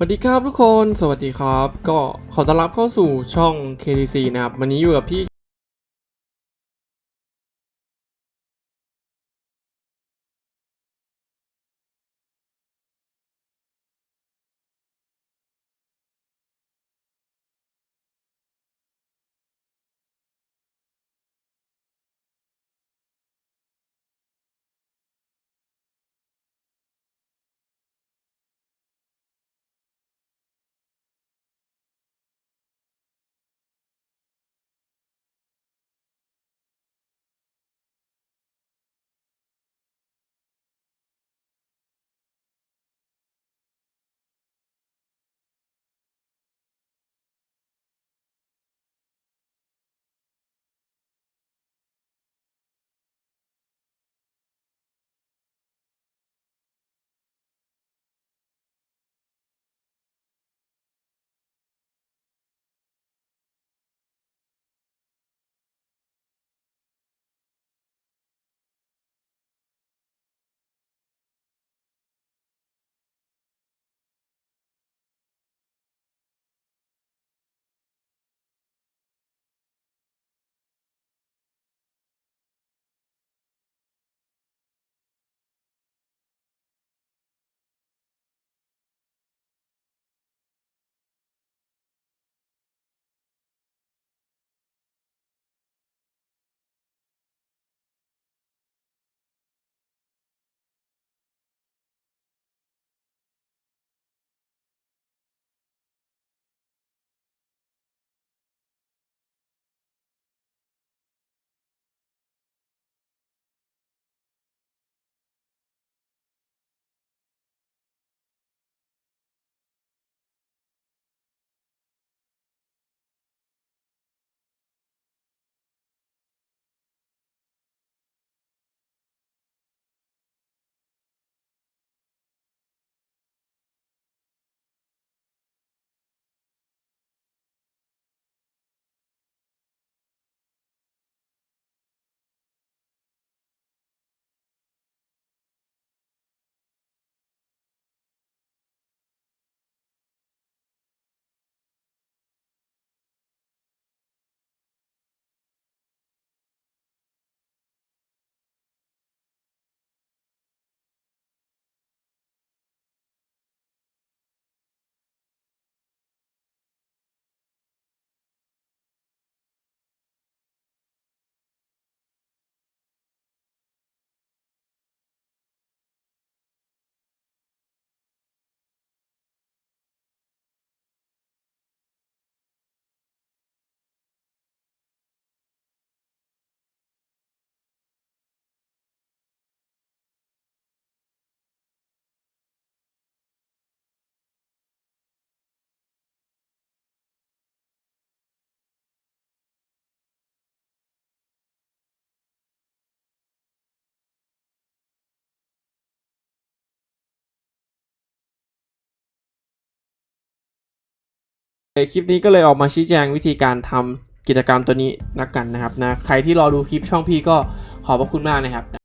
สวัสดีครับทุกคน สวัสดีครับ ก็ขอต้อนรับเข้าสู่ช่อง KTC นะครับ วันนี้อยู่กับพี่ คลิปนี้ก็เลยออกมาชี้แจงวิธีการทำกิจกรรมตัวนี้นักกันนะครับนะใครที่รอดูคลิปช่องพี่ก็ขอบพระคุณมากนะครับ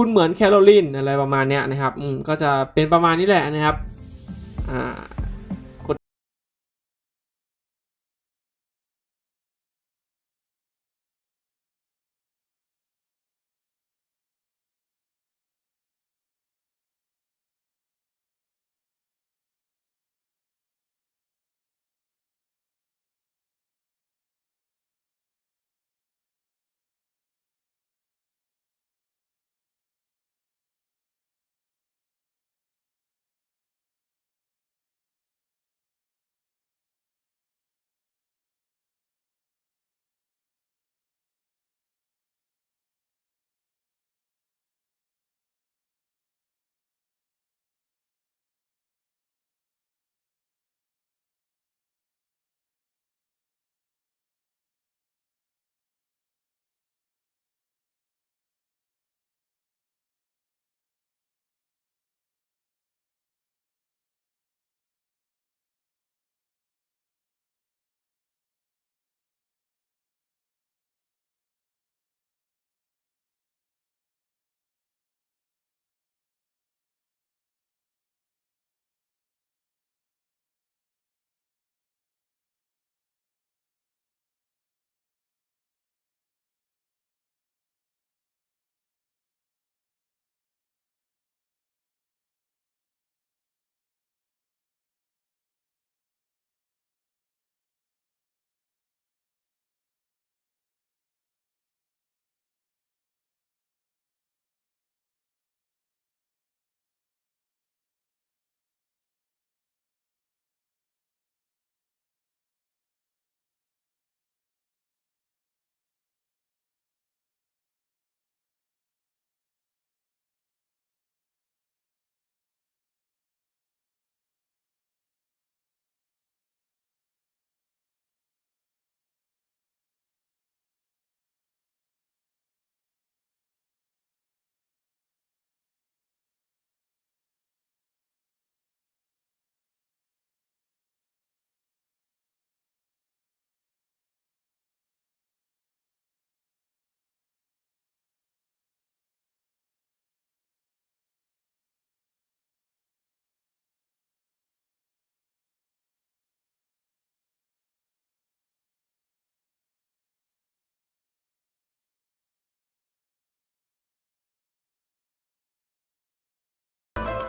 คุณเหมือนแคโรลินอะไรประมาณเนี้ยนะครับ อืม ก็จะเป็นประมาณนี้แหละนะครับ อ่า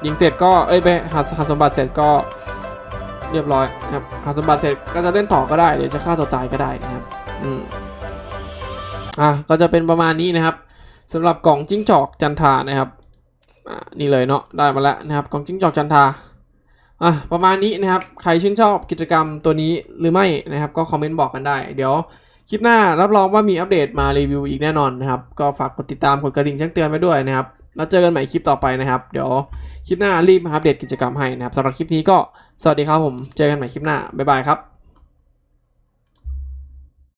ยิงเสร็จก็เอ้ยไปหาหาสมบัติเสร็จก็เรียบร้อยนะครับหาสมบัติเสร็จก็จะเล่นต่อก็ได้เดี๋ยวจะฆ่าตัวตายก็ได้นะครับอืมอะก็จะเป็นประมาณนี้นะครับสำหรับกล่องจิ้งจอกจันทานะครับอ่านี่เลยเนาะได้มาแล้วนะครับกล่องจิ้งจอกจันทาอะประมาณนี้นะครับใครชื่นชอบกิจกรรมตัวนี้หรือไม่นะครับ ก็คอมเมนต์บอกกันได้ เดี๋ยวคลิปหน้ารับรองว่ามีอัปเดตมารีวิวอีกแน่นอนนะครับ ก็ฝากกดติดตามกดกระดิ่งแจ้งเตือนไว้ด้วยนะครับ แล้วเจอกันใหม่คลิปต่อไปนะครับ เดี๋ยวคลิปหน้ารีบอัปเดตกิจกรรมให้นะครับสำหรับคลิปนี้ก็สวัสดีครับผม เจอกันใหม่คลิปหน้า บ๊ายบายครับ